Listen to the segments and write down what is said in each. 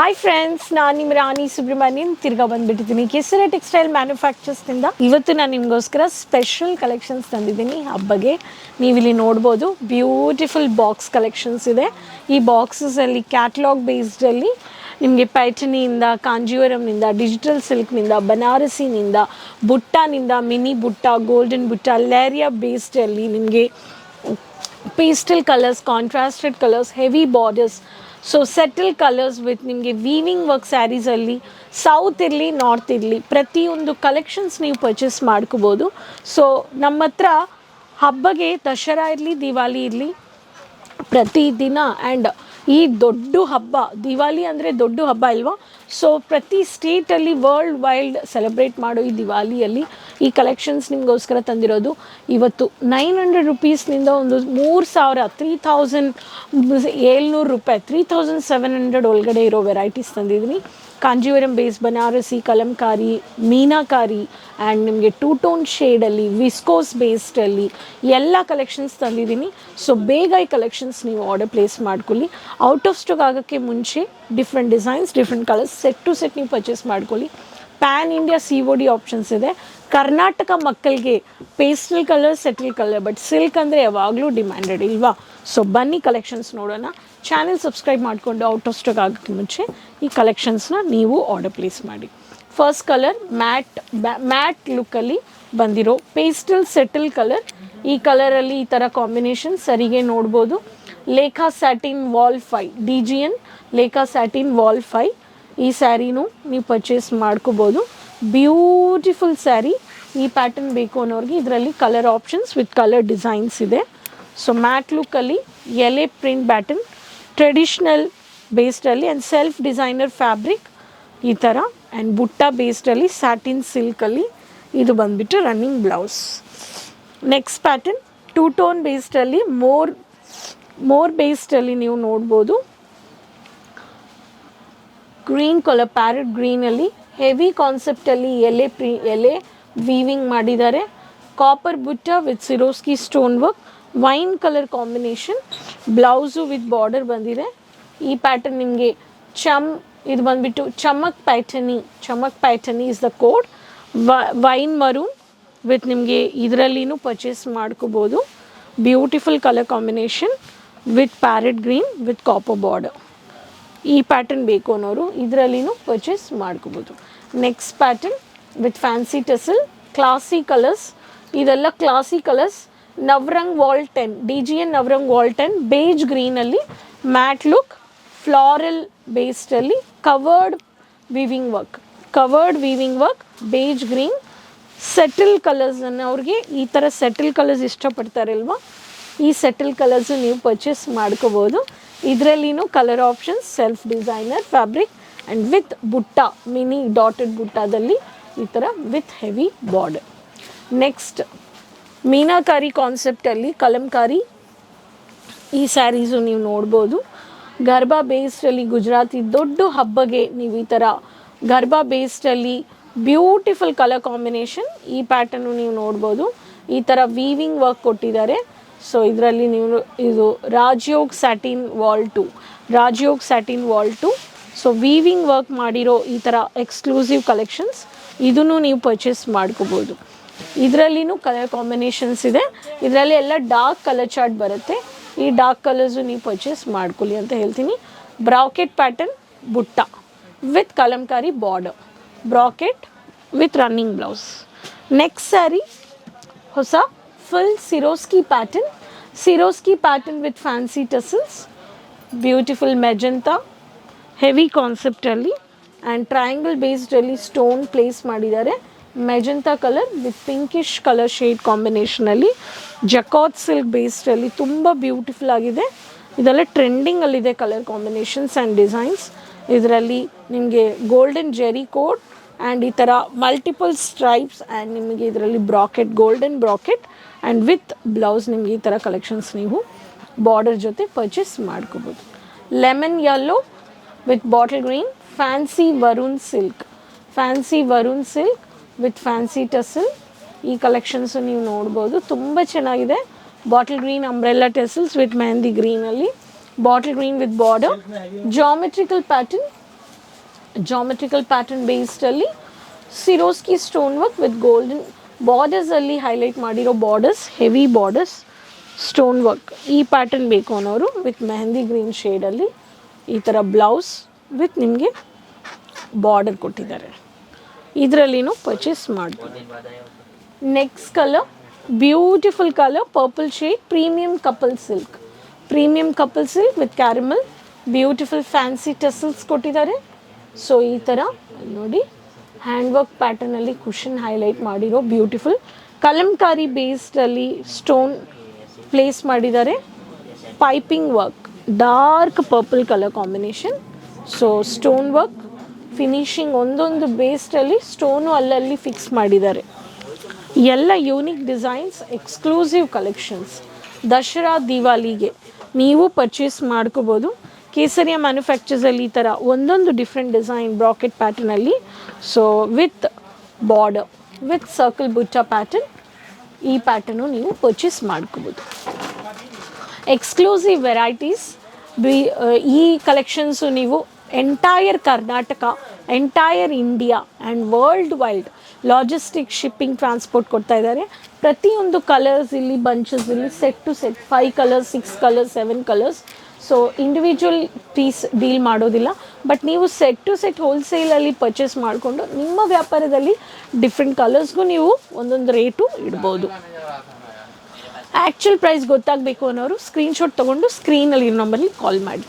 Hi friends ನಾನು ನಿಮ್ಮ ರಾಣಿ ಸುಬ್ರಹ್ಮಣ್ಯನ್ ತಿರ್ಗಾ ಬಂದ್ಬಿಟ್ಟಿದ್ದೀನಿ. ಕೆಸರೆ ಟೆಕ್ಸ್ಟೈಲ್ ಮ್ಯಾನುಫ್ಯಾಕ್ಚರ್ಸ್ನಿಂದ ಇವತ್ತು ನಾನು ನಿಮಗೋಸ್ಕರ ಸ್ಪೆಷಲ್ ಕಲೆಕ್ಷನ್ಸ್ ತಂದಿದ್ದೀನಿ. ಹಬ್ಬಗೆ ನೀವಿಲ್ಲಿ ನೋಡ್ಬೋದು. ಬ್ಯೂಟಿಫುಲ್ ಬಾಕ್ಸ್ ಕಲೆಕ್ಷನ್ಸ್ ಇದೆ. ಈ ಬಾಕ್ಸಸಲ್ಲಿ ಕ್ಯಾಟ್ಲಾಗ್ ಬೇಸ್ಡಲ್ಲಿ ನಿಮಗೆ ಪೈಠನಿಯಿಂದ ಕಾಂಜೀವರಂನಿಂದ, ಡಿಜಿಟಲ್ ಸಿಲ್ಕ್ನಿಂದ, ಬನಾರಸಿನಿಂದ, ಬುಟ್ಟಾನಿಂದ, ಮಿನಿ ಬುಟ್ಟ, ಗೋಲ್ಡನ್ ಬುಟ್ಟ, ಲೇರಿಯಾ ಬೇಸ್ಡಲ್ಲಿ ನಿಮಗೆ pastel colours, contrasted colours, heavy borders so subtle colours with ನಿಮಗೆ ವೀವಿಂಗ್ ವರ್ಕ್ ಸ್ಯಾರೀಸಲ್ಲಿ ಸೌತ್ ಇರಲಿ ನಾರ್ತ್ ಇರಲಿ ಪ್ರತಿಯೊಂದು ಕಲೆಕ್ಷನ್ಸ್ ನೀವು ಪರ್ಚೇಸ್ ಮಾಡ್ಕೋಬೋದು ಸೊ ನಮ್ಮ ಹತ್ರ ಹಬ್ಬಗೆ ದಸರಾ ಇರಲಿ ದಿವಾಲಿ ಇರಲಿ ಪ್ರತಿದಿನ ಆ್ಯಂಡ್ ಈ ದೊಡ್ಡ ಹಬ್ಬ ದಿವಾಲಿ ಅಂದರೆ ದೊಡ್ಡ ಹಬ್ಬ ಅಲ್ವಾ ಸೊ ಪ್ರತಿ ಸ್ಟೇಟಲ್ಲಿ ವರ್ಲ್ಡ್ ವೈಲ್ಡ್ ಸೆಲೆಬ್ರೇಟ್ ಮಾಡೋ ಈ ದಿವಾಲಿಯಲ್ಲಿ ಈ ಕಲೆಕ್ಷನ್ಸ್ ನಿಮಗೋಸ್ಕರ ತಂದಿರೋದು ಇವತ್ತು ನೈನ್ ಹಂಡ್ರೆಡ್ ರುಪೀಸ್ನಿಂದ ಒಂದು ಮೂರು ಸಾವಿರ ತ್ರೀ ಥೌಸಂಡ್ ಏಳ್ನೂರು ರೂಪಾಯಿ ತ್ರೀ ತೌಸಂಡ್ ಸೆವೆನ್ ಹಂಡ್ರೆಡ್ ಒಳಗಡೆ ಇರೋ ವೆರೈಟೀಸ್ ತಂದಿದ್ದೀನಿ. ಕಾಂಜೀವರಂ ಬೇಸ್ ಬನಾರಸಿ, ಕಲಂಕಾರಿ, ಮೀನಾಕಾರಿ ಆ್ಯಂಡ್ ನಿಮಗೆ ಟೂ ಟೋನ್ ಶೇಡಲ್ಲಿ ವಿಸ್ಕೋಸ್ ಬೇಸ್ಡಲ್ಲಿ ಎಲ್ಲ ಕಲೆಕ್ಷನ್ಸ್ ತಂದಿದ್ದೀನಿ. ಸೊ ಬೇಗ ಈ ಕಲೆಕ್ಷನ್ಸ್ ನೀವು ಆರ್ಡರ್ ಪ್ಲೇಸ್ ಮಾಡ್ಕೊಳ್ಳಿ. ಔಟ್ ಆಫ್ ಸ್ಟಾಕ್ ಆಗೋಕ್ಕೆ ಮುಂಚೆ different designs different colours set to set ನೀವು ಪರ್ಚೇಸ್ ಮಾಡ್ಕೊಳ್ಳಿ. Pan India C O D options ಇದೆ. ಕರ್ನಾಟಕ ಮಕ್ಕಳಿಗೆ pastel colour subtle colour but silk ಅಂದರೆ ಯಾವಾಗಲೂ ಡಿಮ್ಯಾಂಡೆಡ್ ಇಲ್ವಾ? ಸೊ ಬನ್ನಿ ಕಲೆಕ್ಷನ್ಸ್ ನೋಡೋಣ. ಚಾನೆಲ್ ಸಬ್ಸ್ಕ್ರೈಬ್ ಮಾಡಿಕೊಂಡು ಔಟ್ ಆಫ್ ಸ್ಟಾಕ್ ಆಗೋಕ್ಕೆ ಮುಂಚೆ ಈ ಕಲೆಕ್ಷನ್ಸ್ನ ನೀವು ಆರ್ಡರ್ ಪ್ಲೇಸ್ ಮಾಡಿ. ಫಸ್ಟ್ ಕಲರ್ ಮ್ಯಾಟ್ ಮ್ಯಾಟ್ ಲುಕ್ಕಲ್ಲಿ ಬಂದಿರೋ ಪೇಸ್ಟಲ್ ಸೆಟಲ್ ಕಲರ್ ಈ ಕಲರಲ್ಲಿ ಈ ಥರ ಕಾಂಬಿನೇಷನ್ ಸರಿಗೆ ನೋಡ್ಬೋದು. Lekha satin wall five D G N Lekha satin wall five ಈ ಸ್ಯಾರಿನೂ ನೀವು ಪರ್ಚೇಸ್ ಮಾಡ್ಕೋಬೋದು. ಬ್ಯೂಟಿಫುಲ್ ಸ್ಯಾರಿ ಈ ಪ್ಯಾಟರ್ನ್ ಬೇಕು ಅನ್ನೋರಿಗೆ ಇದರಲ್ಲಿ colour options with colour designs ಇದೆ. ಸೊ ಮ್ಯಾಟ್ ಲುಕ್ಕಲ್ಲಿ ಎಲೆ ಪ್ರಿಂಟ್ ಬ್ಯಾಟನ್ ಟ್ರೆಡಿಷ್ನಲ್ ಬೇಸ್ಡಲ್ಲಿ ಆ್ಯಂಡ್ ಸೆಲ್ಫ್ ಡಿಸೈನರ್ ಫ್ಯಾಬ್ರಿಕ್ ಈ ಥರ ಆ್ಯಂಡ್ ಬುಟ್ಟ ಬೇಸ್ಡಲ್ಲಿ ಸ್ಯಾಟಿನ್ ಸಿಲ್ಕಲ್ಲಿ ಇದು ಬಂದುಬಿಟ್ಟು running blouse next pattern two tone ಬೇಸ್ಡಲ್ಲಿ more more ಬೇಸ್ಡಲ್ಲಿ ನೀವು ನೋಡ್ಬೋದು. ಗ್ರೀನ್ ಕಲರ್ ಪ್ಯಾರೆಟ್ ಗ್ರೀನಲ್ಲಿ ಹೆವಿ ಕಾನ್ಸೆಪ್ಟಲ್ಲಿ ಎಲೆ ಪ್ರಿ, ಎಲೆ ವೀವಿಂಗ್ ಮಾಡಿದ್ದಾರೆ. ಕಾಪರ್ ಬುಟ್ಟ with Swarovski stone work wine colour combination blouse with border ಬಂದಿದೆ. ಈ ಪ್ಯಾಟರ್ನ್ ನಿಮಗೆ ಚಮ್, ಇದು ಬಂದ್ಬಿಟ್ಟು ಚಮಕ್ ಪ್ಯಾಟರ್ನಿ ಚಮಕ್ ಪ್ಯಾಟರ್ನಿ is the code wine maroon with ನಿಮಗೆ ಇದರಲ್ಲಿನೂ ಪರ್ಚೇಸ್ ಮಾಡ್ಕೋಬೋದು. Beautiful colour combination with parrot green with copper border ಈ ಪ್ಯಾಟರ್ನ್ ಬೇಕು ಅನ್ನೋರು ಇದರಲ್ಲಿನೂ ಪರ್ಚೇಸ್ ಮಾಡ್ಕೋಬೋದು. Next pattern with fancy tassel classy colours ಇದೆಲ್ಲ classy colours Navrang wall ten D G N Navrang wall ten beige ಗ್ರೀನಲ್ಲಿ matte look floral ಬೇಸ್ಡಲ್ಲಿ covered weaving work covered weaving work beige green subtle colours ಅವ್ರಿಗೆ ಈ ಥರ settle colours ಇಷ್ಟಪಡ್ತಾರಲ್ವ? ಈ settle colours ನೀವು purchase ಮಾಡ್ಕೋಬೋದು. ಇದರಲ್ಲಿನೂ colour options self designer fabric and with butta mini dotted ಬುಟ್ಟದಲ್ಲಿ ಈ ಥರ with heavy border next meenakari ಕಾನ್ಸೆಪ್ಟಲ್ಲಿ Kalamkari. ಈ ಸ್ಯಾರೀಸು ನೀವು ನೋಡ್ಬೋದು. ಗರ್ಭಾ ಬೇಸ್ಡಲ್ಲಿ ಗುಜರಾತಿ ದೊಡ್ಡ ಹಬ್ಬಗೆ ನೀವು ಈ ಥರ ಗರ್ಭಾ ಬೇಸ್ಡಲ್ಲಿ ಬ್ಯೂಟಿಫುಲ್ ಕಲರ್ ಕಾಂಬಿನೇಷನ್ ಈ ಪ್ಯಾಟರ್ನು ನೀವು ನೋಡ್ಬೋದು. ಈ ಥರ ವೀವಿಂಗ್ ವರ್ಕ್ ಕೊಟ್ಟಿದ್ದಾರೆ. ಸೊ ಇದರಲ್ಲಿ ನೀವು ಇದು Rajyog satin vol two. Rajyog satin vol two. So weaving work ಮಾಡಿರೋ ಈ ಥರ ಎಕ್ಸ್ಕ್ಲೂಸಿವ್ ಕಲೆಕ್ಷನ್ಸ್ ಇದನ್ನು ನೀವು ಪರ್ಚೇಸ್ ಮಾಡ್ಕೋಬೋದು. ಇದರಲ್ಲಿನೂ ಕಲರ್ ಕಾಂಬಿನೇಷನ್ಸ್ ಇದೆ. ಇದರಲ್ಲಿ ಎಲ್ಲ ಡಾರ್ಕ್ ಕಲರ್ ಚಾರ್ಟ್ ಬರುತ್ತೆ. ಈ ಡಾರ್ಕ್ ಕಲರ್ಸು ನೀವು ಪರ್ಚೇಸ್ ಮಾಡ್ಕೊಳ್ಳಿ ಅಂತ ಹೇಳ್ತೀನಿ. Bracket pattern butta with kalamkari border bracket with running blouse next saree ಹೊಸ full Swarovski pattern Swarovski pattern with fancy tassels beautiful magenta heavy ಕಾನ್ಸೆಪ್ಟಲ್ಲಿ and triangle ಬೇಸ್ಡಲ್ಲಿ stone place ಮಾಡಿದ್ದಾರೆ. Magenta colour with pinkish colour shade ಕಾಂಬಿನೇಷನಲ್ಲಿ jacquard silk ಬೇಸ್ಡಲ್ಲಿ ತುಂಬ beautiful ಆಗಿದೆ. ಇದೆಲ್ಲ ಟ್ರೆಂಡಿಂಗಲ್ಲಿದೆ colour combinations and designs ಇದರಲ್ಲಿ ನಿಮಗೆ ಗೋಲ್ಡನ್ ಜೆರಿ ಕೋಟ್ ಆ್ಯಂಡ್ ಈ ಥರ ಮಲ್ಟಿಪಲ್ ಸ್ಟ್ರೈಪ್ಸ್ ಆ್ಯಂಡ್ ನಿಮಗೆ ಇದರಲ್ಲಿ bracket golden bracket and with blouse ನಿಮ್ಗೆ ಈ ಥರ ಕಲೆಕ್ಷನ್ಸ್ ನೀವು ಬಾರ್ಡರ್ ಜೊತೆ ಪರ್ಚೇಸ್ ಮಾಡ್ಕೋಬೋದು. Lemon yellow with bottle green fancy Varun silk fancy Varun silk with fancy tassel ಈ ಕಲೆಕ್ಷನ್ಸು ನೀವು ನೋಡ್ಬೋದು. ತುಂಬ ಚೆನ್ನಾಗಿದೆ. Bottle green umbrella tassels with mehndi ಗ್ರೀನಲ್ಲಿ bottle green with border geometrical pattern geometrical pattern ಬೇಸ್ಡಲ್ಲಿ Swarovski stone work with golden ಬಾರ್ಡರ್ಸಲ್ಲಿ highlight ಮಾಡಿರೋ borders heavy borders stone work ಈ pattern ಬೇಕು ಅನ್ನೋರು with mehndi green ಶೇಡಲ್ಲಿ ಈ ಥರ ಬ್ಲೌಸ್ ವಿತ್ ನಿಮಗೆ ಬಾರ್ಡರ್ ಕೊಟ್ಟಿದ್ದಾರೆ. ಇದರಲ್ಲಿನೂ purchase ಮಾಡ್ಬೋದು. Next colour beautiful colour purple shade premium couple silk premium couple silk with caramel beautiful fancy tassels ಕೊಟ್ಟಿದ್ದಾರೆ. ಸೊ ಈ ಥರ ನೋಡಿ. ಹ್ಯಾಂಡ್ ವರ್ಕ್ ಪ್ಯಾಟರ್ನಲ್ಲಿ ಕುಷನ್ ಹೈಲೈಟ್ ಮಾಡಿರೋ ಬ್ಯೂಟಿಫುಲ್ ಕಲಂಕಾರಿ ಬೇಸ್ಡಲ್ಲಿ ಸ್ಟೋನ್ ಪ್ಲೇಸ್ ಮಾಡಿದ್ದಾರೆ. Piping work dark purple colour combination so stone work finishing ಒಂದೊಂದು ಬೇಸ್ಡಲ್ಲಿ ಸ್ಟೋನು ಅಲ್ಲಲ್ಲಿ ಫಿಕ್ಸ್ ಮಾಡಿದ್ದಾರೆ. ಎಲ್ಲ unique designs exclusive collections Dasara, ದಿವಾಲಿಗೆ ನೀವು ಪರ್ಚೇಸ್ ಮಾಡ್ಕೋಬೋದು. ಕೇಸರಿಯ ಮ್ಯಾನುಫ್ಯಾಕ್ಚರ್ಸಲ್ಲಿ ಈ ಥರ ಒಂದೊಂದು different design bracket ಪ್ಯಾಟರ್ನಲ್ಲಿ so with border with circle butta pattern ಈ ಪ್ಯಾಟರ್ನು ನೀವು ಪರ್ಚೇಸ್ ಮಾಡ್ಕೋಬೋದು. ಎಕ್ಸ್ಕ್ಲೂಸಿವ್ ವೆರೈಟೀಸ್ ಬಿ ಈ ಕಲೆಕ್ಷನ್ಸು ನೀವು entire Karnataka entire India and world wide logistic shipping transport ಕೊಡ್ತಾ ಇದ್ದಾರೆ. ಪ್ರತಿಯೊಂದು ಕಲರ್ಸ್ ಇಲ್ಲಿ ಬಂಚಸ್ ಇಲ್ಲಿ set to set five colours six colours seven colours so individual piece deal ಮಾಡೋದಿಲ್ಲ. ಬಟ್ ನೀವು ಸೆಟ್ ಟು ಸೆಟ್ ಹೋಲ್ಸೇಲಲ್ಲಿ ಪರ್ಚೇಸ್ ಮಾಡಿಕೊಂಡು ನಿಮ್ಮ ವ್ಯಾಪಾರದಲ್ಲಿ ಡಿಫ್ರೆಂಟ್ ಕಲರ್ಸ್ಗೂ ನೀವು ಒಂದೊಂದು ರೇಟು ಇಡ್ಬೋದು. ಆ್ಯಕ್ಚುಲ್ ಪ್ರೈಸ್ ಗೊತ್ತಾಗಬೇಕು ಅನ್ನೋರು ಸ್ಕ್ರೀನ್ಶಾಟ್ ತೊಗೊಂಡು ಸ್ಕ್ರೀನಲ್ಲಿ ಇರೋ ನಂಬರ್ಲಿ ಕಾಲ್ ಮಾಡಿ.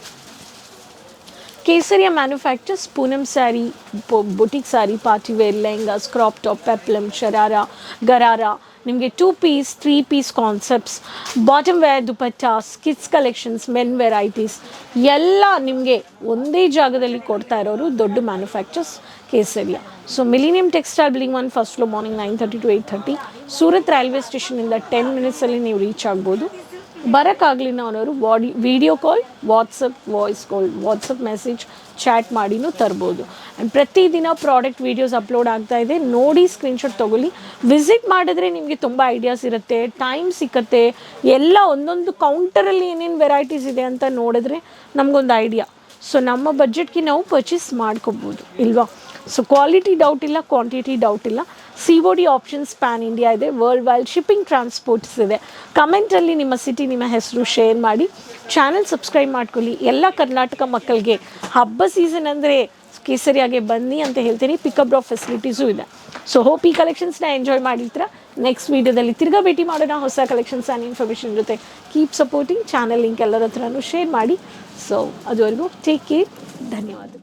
Kesariya manufacturers Poonam saree boutique saree party wear lehengas crop top peplum sharara gharara ನಿಮಗೆ two piece three piece concepts bottom wear dupattas kids collections men varieties ಎಲ್ಲ ನಿಮಗೆ ಒಂದೇ ಜಾಗದಲ್ಲಿ ಕೊಡ್ತಾ ಇರೋರು ದೊಡ್ಡ manufacturers Kesariya. So millennium textile building one first floor morning nine thirty to eight thirty Surat railway ಸ್ಟೇಷನಿಂದ ten ಮಿನಿಟ್ಸಲ್ಲಿ ನೀವು ರೀಚ್ ಆಗ್ಬೋದು. ಬರೋಕ್ಕಾಗಲಿಲ್ಲ ಅನ್ನೋರು ವಾಡಿ video call WhatsApp voice call WhatsApp message chat ಮಾಡಿನೂ ತರ್ಬೋದು. ಆ್ಯಂಡ್ ಪ್ರತಿದಿನ ಪ್ರಾಡಕ್ಟ್ ವೀಡಿಯೋಸ್ ಅಪ್ಲೋಡ್ ಆಗ್ತಾ ಇದೆ. ನೋಡಿ ಸ್ಕ್ರೀನ್ಶಾಟ್ ತೊಗೊಳ್ಳಿ. ವಿಸಿಟ್ ಮಾಡಿದ್ರೆ ನಿಮಗೆ ತುಂಬ ಐಡಿಯಾಸ್ ಇರುತ್ತೆ. ಟೈಮ್ ಸಿಕ್ಕತ್ತೆ. ಎಲ್ಲ ಒಂದೊಂದು ಕೌಂಟರಲ್ಲಿ ಏನೇನು ವೆರೈಟೀಸ್ ಇದೆ ಅಂತ ನೋಡಿದ್ರೆ ನಮಗೊಂದು ಐಡಿಯಾ ಸೊ ನಮ್ಮ ಬಜೆಟ್ಗೆ ನಾವು ಪರ್ಚೇಸ್ ಮಾಡ್ಕೋಬೋದು, ಇಲ್ವಾ? ಸೊ ಕ್ವಾಲಿಟಿ ಡೌಟ್ ಇಲ್ಲ ಕ್ವಾಂಟಿಟಿ ಡೌಟ್ ಇಲ್ಲ. C O D options pan India ಇದೆ ವರ್ಲ್ಡ್ ವೈಡ್ ಶಿಪ್ಪಿಂಗ್ ಟ್ರಾನ್ಸ್ಪೋರ್ಟ್ಸ್ ಇದೆ ಕಮೆಂಟಲ್ಲಿ ನಿಮ್ಮ ಸಿಟಿ ನಿಮ್ಮ ಹೆಸರು ಶೇರ್ ಮಾಡಿ. ಚಾನಲ್ ಸಬ್ಸ್ಕ್ರೈಬ್ ಮಾಡ್ಕೊಳ್ಳಿ. ಎಲ್ಲ ಕರ್ನಾಟಕ ಮಕ್ಕಳಿಗೆ ಹಬ್ಬ ಸೀಸನ್ ಅಂದರೆ ಕೇಸರಿಯಾಗೆ ಬನ್ನಿ ಅಂತ ಹೇಳ್ತೀನಿ. ಪಿಕಪ್ ಡ್ರಾಪ್ ಫೆಸಿಲಿಟೀಸು ಇದೆ. ಸೊ ಹೋಪ್ ಈ ಕಲೆಕ್ಷನ್ಸ್ನ ಎಂಜಾಯ್ ಮಾಡಿರ್ತೀರ? ನೆಕ್ಸ್ಟ್ ವೀಡಿಯೋದಲ್ಲಿ ತಿರ್ಗಾ ಭೇಟಿ ಮಾಡೋಣ. ಹೊಸ ಕಲೆಕ್ಷನ್ಸ್ ಆ್ಯಂಡ್ ಇನ್ಫಾರ್ಮೇಷನ್ ಜೊತೆ. ಕೀಪ್ ಸಪೋರ್ಟಿಂಗ್ ಚಾನಲ್ ಲಿಂಕ್ ಎಲ್ಲರ ಹತ್ರನೂ ಶೇರ್ ಮಾಡಿ. ಸೊ ಅದುವರೆಗೂ ಟೇಕ್ ಕೇರ್ ಧನ್ಯವಾದ